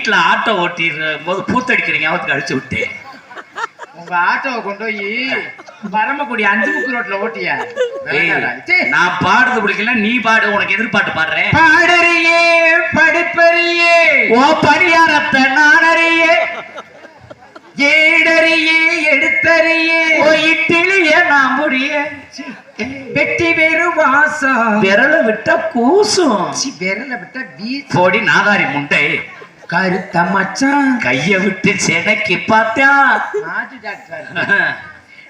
வீட்டுல ஆட்டோ ஓட்டிடுற போது பூத்தடிக்கிறீங்க அவத்துக்கு அடிச்சு விட்டேன். உங்க ஆட்டோவை கொண்டு போய் பரமக்குடி அஞ்சு முக்கு ரோட்ல ஓட்டியா. நான் பாடுறது பிடிக்கல நீ பாடு உனக்கு எதிர்பாட்டு பாடுறேன். பாடறியே படிப்பறியே ஓ பரிகாரத்தை நான் அறிய ஏடறியே எடுத்தறியே. ஓ இட்டிலிய நான் முடிய. வெட்டி வேறு வாசம். விரல விட்டா கூசும். விரல விட்ட வீச்சு போடி நாதாரி முண்டை. கருத்த மச்சான் கைய விட்டு செடக்கி பார்த்தா.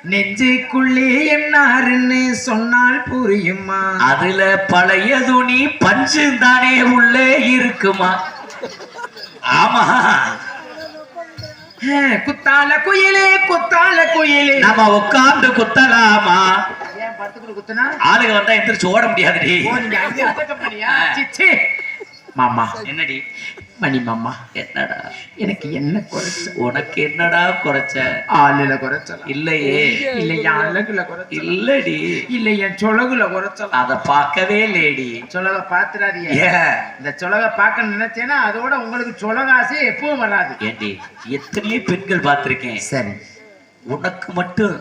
நெஞ்சுக்குள்ளே என்னாருன்னு சொன்னால் புரியுமா? அதுல பழைய துணி பஞ்சு தானே உள்ளே இருக்குமா? ஆமா. ஹே, குத்தால குயிலே குத்தால குயிலே. நம்ம உட்கார்ந்து குத்தலாமா? ஏன் படுத்துக்கிட்டு குத்துனா? ஆளுங்க வந்தா எந்திரிச்சு ஓட முடியாதுடி. மாமா. என்னடி? மணி மாமா என்னடா? எனக்கு என்ன குறைச்ச? உனக்கு என்னடா குறைச்ச? ஆளுல குறைச்சலாம் இல்லையே. இல்ல என் அழகுல குறைச்சலாம் இல்லடி. இல்ல என் சொலகுல குறைச்சலாம் அத பார்க்கவே லேடி சொலக பாத்துறாதீங்க இந்த சொலக பார்க்க நினைச்சேன்னா அதோட உங்களுக்கு சொலகாசே எப்பவும் வராது. ஏண்டி எத்தனையோ பெண்கள் பார்த்திருக்கேன். சரி. உனக்கு மட்டும்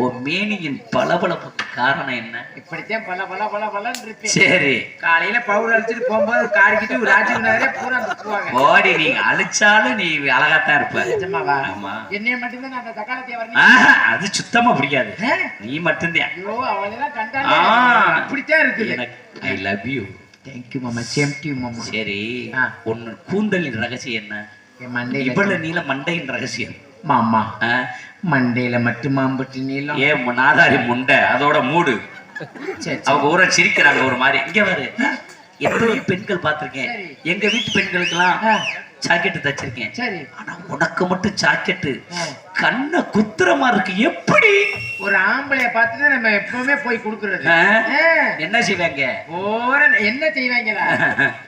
உன் மேனியின் பளபளப்புக்கு காரணம் என்ன? இப்படித்தான் பல பல பல பலன்னு இருப்பேன் சரி. காலையில பவுடர் அடிச்சுட்டு போகும்போது காரிக்கிட்டு ராஜீவ் நகரே பூரா போவாங்க. ஓடி நீங்க அழிச்சாலும் நீ அழகாத்தான் இருப்ப. நிஜமாவா ஆமா. என்னைய மட்டும்தான் அந்த வரணும் ஆஹா, அது சுத்தமா பிடிக்காது. நீ மட்டும்தான். ஐயோ அவளெல்லாம் ஆ. கண்டாலே இப்படித்தான் இருக்குது. எனக்கு I love you thank you மாமா சேம் டு மாமா சரி. உன் கூந்தலின் ரகசியம் என்ன? இவ்வளவு நீல மண்டையின் ரகசியம். மாமா? மண்டையில மட்டும் மாம்பட்டு நீளம் ஏன் உன் நாதாரி முண்டை அதோட மூடு. அவங்க ஊரை சிரிக்கிறாங்க ஒரு மாதிரி. இங்க பாரு. எத்தனையோ பெண்கள் பார்த்திருக்கேன். எங்க வீட்டு பெண்களுக்கெல்லாம் ஜாக்கெட் தச்சிருக்கேன். சரி. ஆனா உனக்கு மட்டும் ஜாக்கெட்டு. ஆ. கண்ணை குத்துற மாதிரி இருக்கு. எப்படி? ஒரு ஆம்பளைய பார்த்துட்டு நம்ம எப்பவுமே போய் கொடுக்கறது. என்ன செய்வாங்க? ஓர என்ன செய்வாங்களா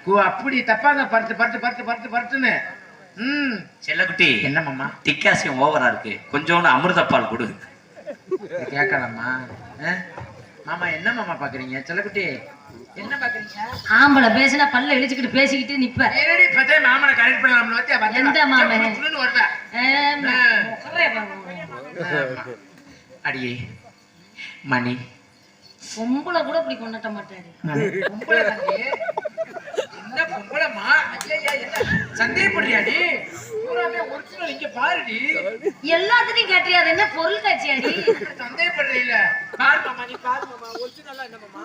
கு- அப்படி தப்பாங்க பருத்து பருத்து பருத்து பருத்து பருத்துன்னு ம். செல்லக்குட்டி என்ன மாமா? திக்காசியம் ஓவரா இருக்கு. கொஞ்சோண்டு அமிர்தப்பால் கொடு. கேட்கலாமா? மாமா என்ன மாமா பாக்குறீங்க? செல்லக்குட்டி என்ன பாக்குறீங்க? ஆம்பளை பேசினா பல்ல இழிச்சுக்கிட்டு பேசிக்கிட்டு நிப்ப. மாமனை கரெக்ட் பண்ணலாம்னு வச்சு எந்த மாமன்? அடியே மணி. பொம்பளை கூட இப்படி கொண்டாட்ட மாட்டாரு. பொம்பளை என்ன பொம்பளைமா ஐயா என்ன? சந்தேகப்படுறியாடி பூராமே ஒரிஜினல் இங்க பாருடி. எல்லாத்துலயும் கேட்டியா அது என்ன பொருள் காட்சியாடி சந்தேகப்படுறே இல்ல பாரு மாமா நீ பாரு மாமா ஒரிஜினலா என்ன மாமா?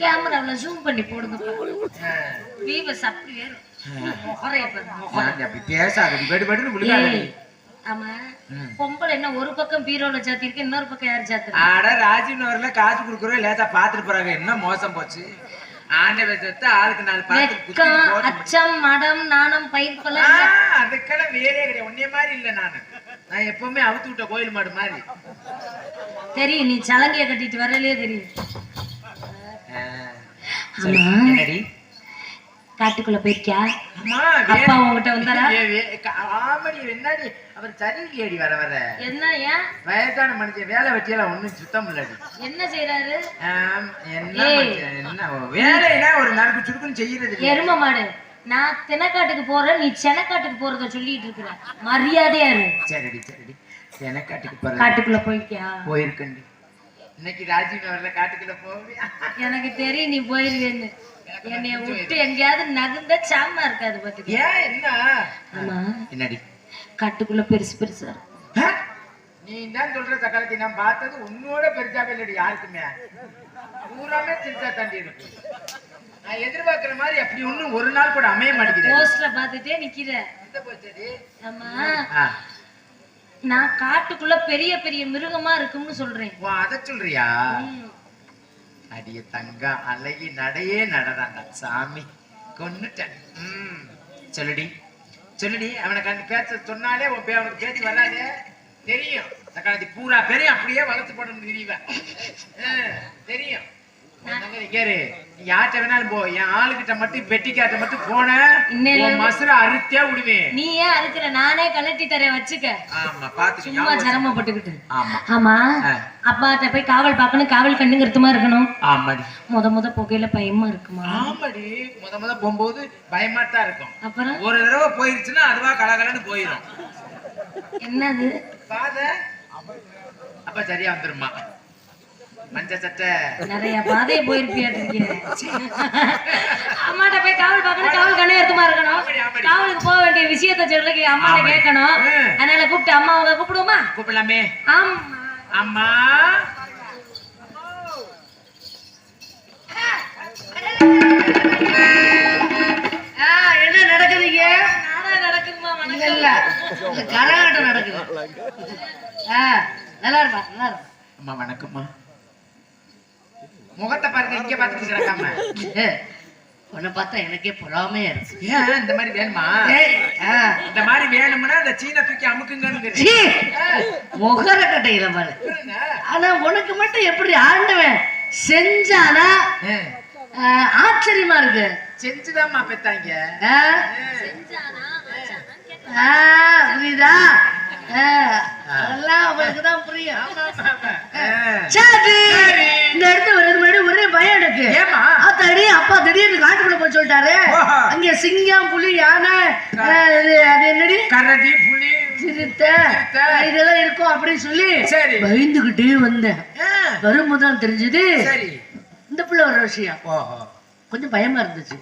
கேமராவுல ஜூம் பண்ணி போடுங்க. வீவஸ் அப்படி வேறும் முகரைய பாருங்க முகரை. நான் அப்படி பேசாத பெடு பெடுன்னு விழுகாதடி. ஏய், ஆமா. பொம்பளை என்ன ஒரு பக்கம் பீரோல சாத்திருக்கு இன்னொரு பக்கம் யாரு சாத்திருக்கு ஆட ராஜீவ் நகர்ல காசு குடுக்குறோம் லேசா பாத்துட்டு போறாங்க. என்ன மோசம் போச்சு? ஆண்டவன் செத்து ஆளுக்கு நாலு பாத்து அச்சம் மடம் நாணம் பயிர் பல அதுக்கெல்லாம் வேலையே கிடையாது. உன்னைய மாதிரி இல்ல நானு. நான் எப்பவுமே அவுத்து விட்ட கோயில் மாடு மாதிரி. தெரியும் நீ சலங்கைய கட்டிட்டு வரலையே தெரியும். காட்டுக்குள்ள போயிருக்கியா? அப்பா உங்ககிட்ட வந்தாரா? ஏ, வே- க- ஆமாடி என்னடி? அவர் சரியில்லையடி வர வர. என்ன ஏன்? வயசான மனுஷன் வேலை வெட்டியெல்லாம் ஒண்ணும் சுத்தம் இல்லடி. என்ன செய்யறாரு என்ன என்ன ஒரு நறுக்கு சுருக்குன்னு செய்யறது. எரும மாடு நான் தினக்காட்டுக்கு போறேன் நீ செனக்காட்டுக்கு போறத சொல்லிட்டு இருக்கிற. மரியாதையா இரு. சரிடி சரிடி. எனக்காட்டுக்கு போற காட்டுக்குள்ள போயிருக்கியா? போயிருக்கண்டி இன்னைக்கு ராஜீவ் நகர்ல காட்டுக்குள்ள போவியா? எனக்கு தெரியும் நீ போயிருவேன்னு. என்னைய விட்டு எங்கேயாவது நகுந்த சாமா இருக்காது பாத்துக்க. ஏன் என்ன? ஆமா என்னடி? காட்டுக்குள்ள பெருசு பெருசா இருக்கும். நீ தான் சொல்ற தக்காளத்தி நான் பார்த்தது உன்னோட பெருசாவே இல்லடி யாருக்குமே. பூராமே சிறுசா தாண்டி இருக்கு. நான் எதிர்பார்க்கிற மாதிரி அப்படி ஒண்ணும் ஒரு நாள் கூட அமைய மாட்டேங்குது. போஸ்ட்ல பாத்துட்டே நிக்கிற. எந்த? ஆமா நான் காட்டுக்குள்ள பெரிய பெரிய மிருகமா இருக்கும்னு சொல்றேன். அத சொல்றியா. அடிய தங்கா அழகி நடையே நடறாங்க. சாமி கொன்னுட்டேன். ம் சொல்லுடி. சொல்லுடி அவனை கண்டு பேச்ச சொன்னாலே உன் பே அவனுக்கு பேச்சு வராதே. தெரியும். தக்காளி பூரா பேரையும் அப்படியே வளர்த்து போடணும்னு தெரியவன் தெரியும். கேரு யார்கிட்ட வேணாலும் போ. என் ஆளுகிட்ட மட்டும் பெட்டிக்காட்ட மட்டும் போன மசுர அறுத்தே விடுவேன். நீ ஏன் அறுக்கிற? நானே கலட்டி தரேன் வச்சுக்க. ஆமா பாத்துக்க. சும்மா. சிரமப்பட்டுக்கிட்டு. ஆமா. ஆமா. அப்பாட்ட போய் காவல் பார்க்கணும் காவல் கண்ணுங்கிறதுமா இருக்கணும். ஆமாடி. முத முத புகையில பயமா இருக்குமா? ஆமாடி. முத முத போகும்போது பயமா தான் இருக்கும். அப்புறம்? ஒரு தடவை போயிருச்சுன்னா அதுவா கலகலன்னு போயிடும் என்னது? பாத. அப்ப சரியா வந்துருமா? மஞ்ச சட்டை நிறைய பாதையை போயிருப்பியாட்டு அம்மாட்ட போய் காவல் பார்க்கணும் காவல் கண்ணு எடுத்துமா இருக்கணும். காவலுக்கு போக வேண்டிய விஷயத்த சொல்றதுக்கு அம்மாட்ட. கேட்கணும். அதனால கூப்பிட்டு அம்மா அவங்க கூப்பிடுவோமா? கூப்பிடலாமே. ஆமா. அம்மா. என்ன நடக்குதுங்க? நடக்குதுமா இல்ல கரகாட்டம் நடக்குது. ஆ, நல்லா இருப்பா நல்லா இருப்பா. அம்மா வணக்கம்மா. முகத்தை பாருங்க இங்க பாத்துட்டு ஏ, உன்னை பார்த்தா எனக்கே பொறாமையா இருக்கு. ஏன் இந்த மாதிரி வேணுமா? இந்த மாதிரி வேணும்னா இந்த சீனை தூக்கி அமுக்குங்கன்னு முகர கட்டையில பாரு. ஆனா உனக்கு மட்டும் எப்படி ஆண்டவன் செஞ்சானா ஆ, ஆச்சரியமா இருக்கு. செஞ்சுதாம்மா பெத்தாங்க. புரியுதா? அதெல்லாம் அவனுக்கு தான் புரியும் சரி. இந்த ஒரு முன்னாடி ஒரே பயம் எனக்கு? ஆத்தாடி அப்பா திடீர்னு காட்டுக்குள்ள போய் சொல்லிட்டாரு. அங்க சிங்கம் புலி யானை அது என்னடி? கரடி புலி. இதெல்லாம் இருக்கும் அப்படின்னு சொல்லி சரி. பயந்துகிட்டே வந்தேன். வரும்போது தான் தெரிஞ்சது. இந்த பிள்ளை ஒரு விஷயம். கொஞ்சம் பயமா இருந்துச்சு.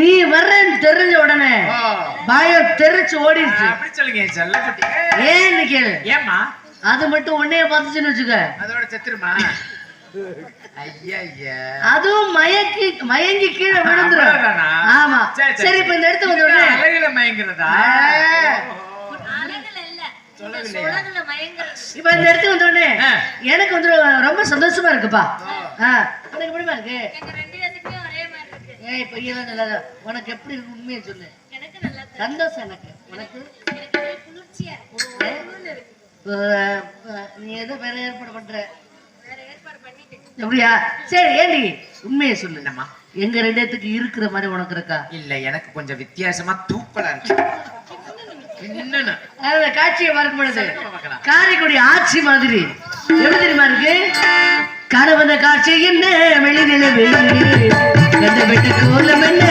நீ வர்றேன்னு தெரிஞ்ச உடனே. பயம் தெரிச்சு ஓடிடுச்சு. அப்படி சொல்லுங்க செல்லக்குட்டி ஏன்னு கேளு. ஏம்மா? அது மட்டும் உன்னைய பார்த்துச்சுன்னு வச்சுக்க. அதோட செத்துருமா? ஐயா ஐயா அதுவும் மயக்கி மயங்கி கீழே விழுந்துரும்? ஆமா. சரி, இப்ப இந்த இடத்துக்கு வந்த உடனே அழகுல மயங்குறதா? இப்ப இந்த இடத்துக்கு வந்த உடனே. எனக்கு வந்து ரொம்ப சந்தோஷமா இருக்குப்பா. உனக்கு எப்படிமா இருக்கு எங்க ரெண்டு பேத்துக்குமே ஒரே மாதிரி இருக்கு. ஏய் பையன் நல்லா உனக்கு எப்படி இருக்கு உண்மையை சொல்லு. எனக்கு நல்லா சந்தோஷம் எனக்கு. உனக்கு? குளிர்ச்சியா நீ ஏதோ வேற ஏற்பாடு பண்ற. அப்படியா? சரி ஏண்டி? உண்மையை சொல்லு என்னம்மா? எங்க ரெண்டு இடத்துக்கு இருக்கிற மாதிரி உனக்கு இருக்கா? இல்ல எனக்கு கொஞ்சம் வித்தியாசமா தூக்கலா இருக்கு. காட்சியை பார்க்கும் பொழுது. காரைக்குடி ஆட்சி மாதிரி. எப்படி தெரியுமா இருக்கு? கனவந்த காட்சி என்ன வெளிநிலவு கண்ட கோலம் என்ன?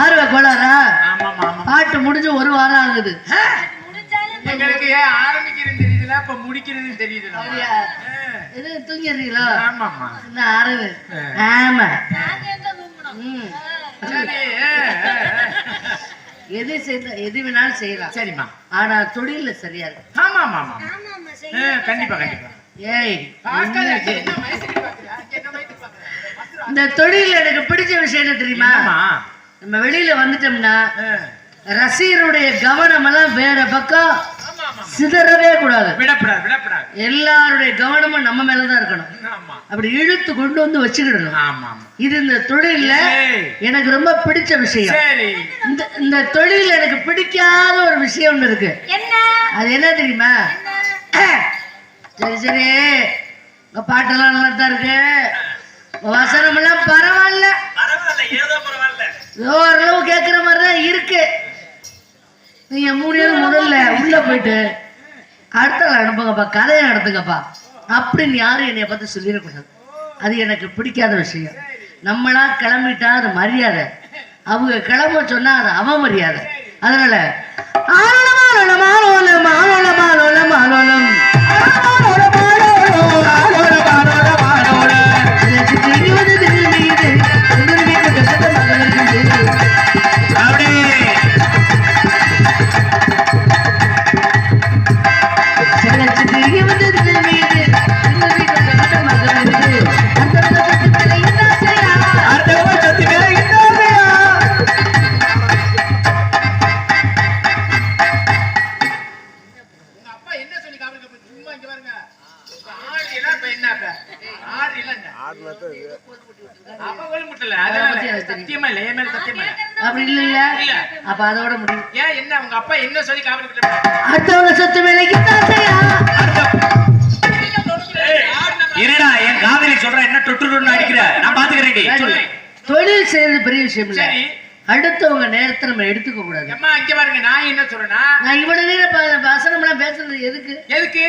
ஆர்வ கோளாரா பாட்டு முடிஞ்சு ஒரு வாரம் ஆகுது. எங்களுக்கு ஏன் ஆரம்பிக்கிறது தெரியுதுல இப்ப முடிக்கிறது தெரியுதுல இது தூங்கிடுறீங்களா? ஆமாமா இந்த ஆறுது. ஆமா. எது செய்த எது வேணாலும் செய்யலாம். சரிம்மா. ஆனா தொழில சரியா இருக்கு. ஆமா ஆமா ஆமா கண்டிப்பா கண்டிப்பா. ஏய் இந்த தொழில் எனக்கு பிடிச்ச விஷயம் என்ன தெரியுமா? நம்ம வெளியில வந்துட்டோம்னா. ரசிகருடைய கவனம் எல்லாம் வேற பக்கம் சிதறவே கூடாது. விடப்படாது விடப்படாது. எல்லாருடைய கவனமும் நம்ம மேலதான் இருக்கணும். ஆமா. அப்படி இழுத்து கொண்டு வந்து வச்சுக்கிடணும். இது இந்த தொழில்ல ஏய். எனக்கு ரொம்ப பிடிச்ச விஷயம். சரி. இந்த இந்த தொழில் எனக்கு பிடிக்காத ஒரு விஷயம் ஒண்ணு இருக்கு. என்ன? அது என்ன தெரியுமா? சரி சரி. உங்க பாட்டெல்லாம் நல்லா தான் இருக்கு. உங்க வசனம் எல்லாம் பரவாயில்ல. பரவாயில்ல ஏதோ பரவாயில்ல. ஓரளவு கேட்குற மாதிரி தான் இருக்கு நீங்க மூணு முதல்ல உள்ள போயிட்டு அடுத்த அனுப்புங்கப்பா கதையை நடத்துங்கப்பா. அப்படின்னு யாரும் என்னைய பார்த்து சொல்லிடக்கூடாது. அது எனக்கு பிடிக்காத விஷயம். நம்மளா கிளம்பிட்டா அது மரியாதை. அவங்க கிளம்ப சொன்னா அது அவமரியாதை. அதனால ஆலோலம், ஆலோலம், ஆலோலம், ஆலோலம், ஆலோலம். எனக்கு மேல சத்தியமா இல்ல. அப்படி இல்லையா இல்ல. அப்ப அதோட முடியும். ஏன் என்ன உங்க அப்பா என்ன சொல்லி காமிக்க அடுத்தவங்க சொத்து வேலைக்கு செய்யலாம் இருடா என் காதலி சொல்ற என்ன அடிக்கிற? நான் பாத்துக்கிறேன்டி சொல்லு. தொழில் செய்யறது பெரிய விஷயம் இல்ல. சரி. அடுத்தவங்க நேரத்தை நம்ம எடுத்துக்க கூடாது. அம்மா இங்க பாருங்க நான் என்ன சொல்றேன்னா நான் இவ்வளவு நேரம் வசனம்லாம் பேசுறது எதுக்கு? எதுக்கு?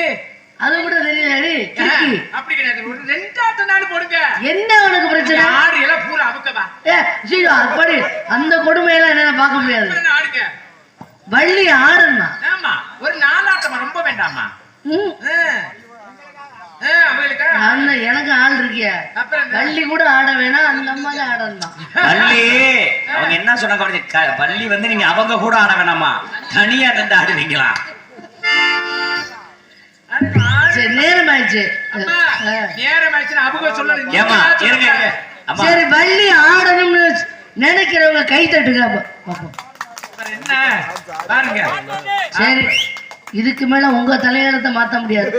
அது கூட தெரியல கிறுக்கி அப்படி கிடையாது. ரெண்டாவது நாள் போடுங்க. என்ன உனக்கு பிரச்சனை? ஆடு எல்லாம் பூரா அமுக்கவா ஏ ஐயோ, அப்படி அந்த கொடுமையெல்லாம் என்னால பார்க்க முடியாது. ஆடுங்க வள்ளி ஆடுமா ஆமா. ஒரு நாலாட்டமா? ரொம்ப வேண்டாமா? எனக்கு ஆள் இருக்கிய? வள்ளி கூட ஆட வேணாம். அந்த அம்மா தான் ஆடணுமா பள்ளி அவங்க என்ன சொன்னாங்க? பள்ளி வந்து நீங்க அவங்க கூட ஆட வேணாமா? தனியா நின்று ஆடுவீங்களா நேரம் ஆயிடுச்சு அவங்க சொல்லணும். சரி வள்ளி ஆடணும்னு நினைக்கிறவங்க கை தட்டுங்க அப்ப. பாப்போம். அப்புறம் என்ன? பாருங்க. சரி இதுக்கு மேல உங்க தலையெழுத்தை மாத்த முடியாது.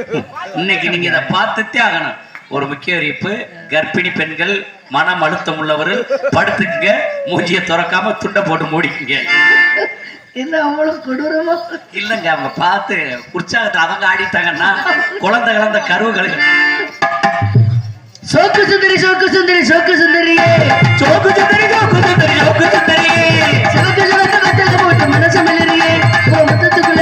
இன்னைக்கு நீங்க இதை பார்த்துட்டே ஆகணும். ஒரு முக்கிய அறிவிப்பு கர்ப்பிணி பெண்கள் மனம் அழுத்தம் உள்ளவர்கள் படுத்துக்குங்க மூஞ்சிய திறக்காம துண்டை போட்டு மூடிக்குங்க. என்ன அவ்வளவு கொடூரமா? இல்லங்க அவங்க பார்த்து உற்சாகத்தை அவங்க ஆடிட்டாங்கன்னா குழந்தை கலந்த கருவுகளுக்கு சோக்கு சுந்தரி சோக்கு சுந்தரி சோக்கு சுந்தரியே. சோக்கு சுந்தரி சோக்கு சுந்தரி சோக்கு சுந்தரி. சோக்கு சுந்தரி மத்தல போட்டு மனசு மலரியே ஓ மொத்தத்துக்குள்ள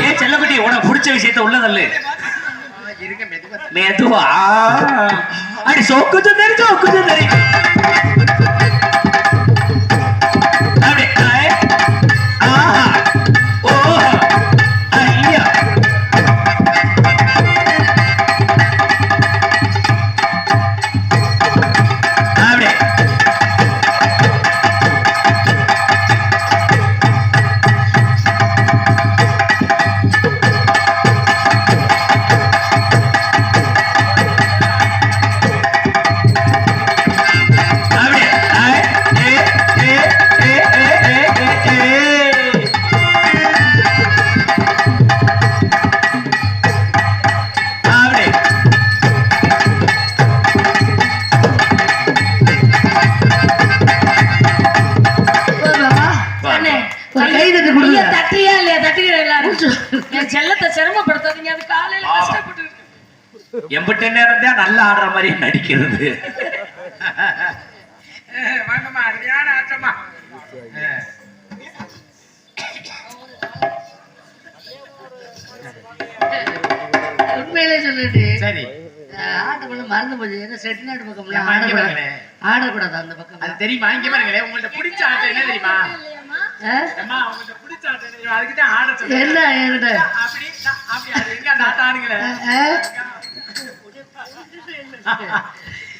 ஏய், செல்லக்குட்டி, உனக்கு பிடிச்ச விஷயத்த உள்ளதல்லு மெதுவா. மெதுவா. அடி சோக்கு சுந்தரி சோக்கு சுந்தரி எம்பிட்ட நேரம் தான் நல்லா ஆடுற மாதிரி நடிக்கிறது. ஏய், வாங்கம்மா அருமையான. உண்மையிலே சொல்லிட்டு சரி. ஆட்டக்குள்ள மறந்து போச்சு. ஏன்னா செட்டிநாடு இங்க ஆடக்கூடாது. அந்த பக்கம் அது தெரியுமா? இங்க பாருங்களேன். உங்கள்ட்ட பிடிச்ச ஆட்டம் என்ன தெரியுமா? என்ன என்கிட்ட? அப்படி அப்படி அது எங்க அந்த ஆட்டம் ஆடுங்களே ஆ?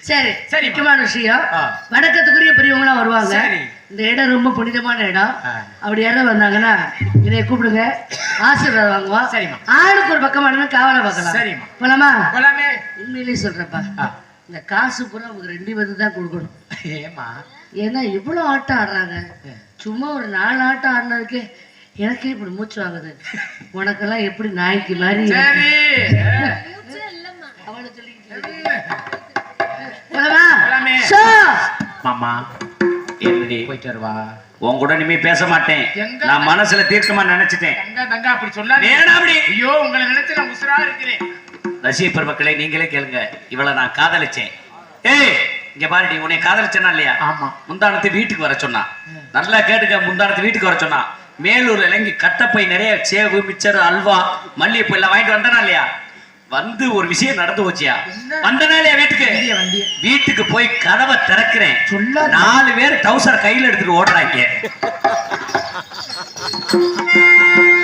சரி சரி. முக்கியமான விஷயம். வணக்கத்துக்குரிய பெரியவங்களாம் வருவாங்க. இந்த இடம் ரொம்ப புனிதமான இடம். அப்படி யாரும் வந்தாங்கன்னா இதை கூப்பிடுங்க. ஆசீர்வாதம் வாங்குவோம். சரிம்மா. ஆளுக்கு ஒரு பக்கம் ஆடுனா காவலை பார்க்கலாம். சரிம்மா. போலாமா? போலாமே. உண்மையிலேயே சொல்றப்பா. இந்த காசு பூரா அவங்க ரெண்டு பேருக்கு தான் கொடுக்கணும். ஏமா ஏன்னா இவ்வளோ ஆட்டம் ஆடுறாங்க. சும்மா ஒரு நாலு ஆட்டம் ஆடினதுக்கே எனக்கே இப்படி மூச்சு வாங்குது. உனக்கெல்லாம் எப்படி நாய்க்கு மாதிரி சரி அவளை சொல்லிக்கிட்டு இருக்கு. போலாமா? போலாமே. சோ. மாமா என்னடி? போயிட்டு வருவா. உன் கூட இனிமே பேச மாட்டேன்? நான் மனசுல தீர்க்கமா நினைச்சிட்டேன். அப்படி சொல்லாதே. ஐயோ உங்களை நினைச்சு நான் உசுரா இருக்கிறேன். ரசிக பெருமக்களே நீங்களே கேளுங்க. இவளை நான் காதலிச்சேன். ஏய் இங்க பாருடி உன்னை காதலிச்சேனா இல்லையா? ஆமா. முந்தானத்து வீட்டுக்கு வர சொன்னா. நல்லா கேட்டுக்க முந்தானத்து வீட்டுக்கு வர சொன்னா. மேலூர்ல இறங்கி கட்டப்பை நிறைய சேவு மிச்சர் அல்வா மல்லிகைப்பூ எல்லாம் வாங்கிட்டு வந்தனா இல்லையா? வந்து ஒரு விஷயம் நடந்து போச்சியா? வந்தனா இல்லையா வீட்டுக்கு. வந்திய வந்திய வீட்டுக்கு போய் கதவை திறக்கிறேன். நாலு பேர் டவுசர் கையில எடுத்துட்டு ஓடுறாங்க.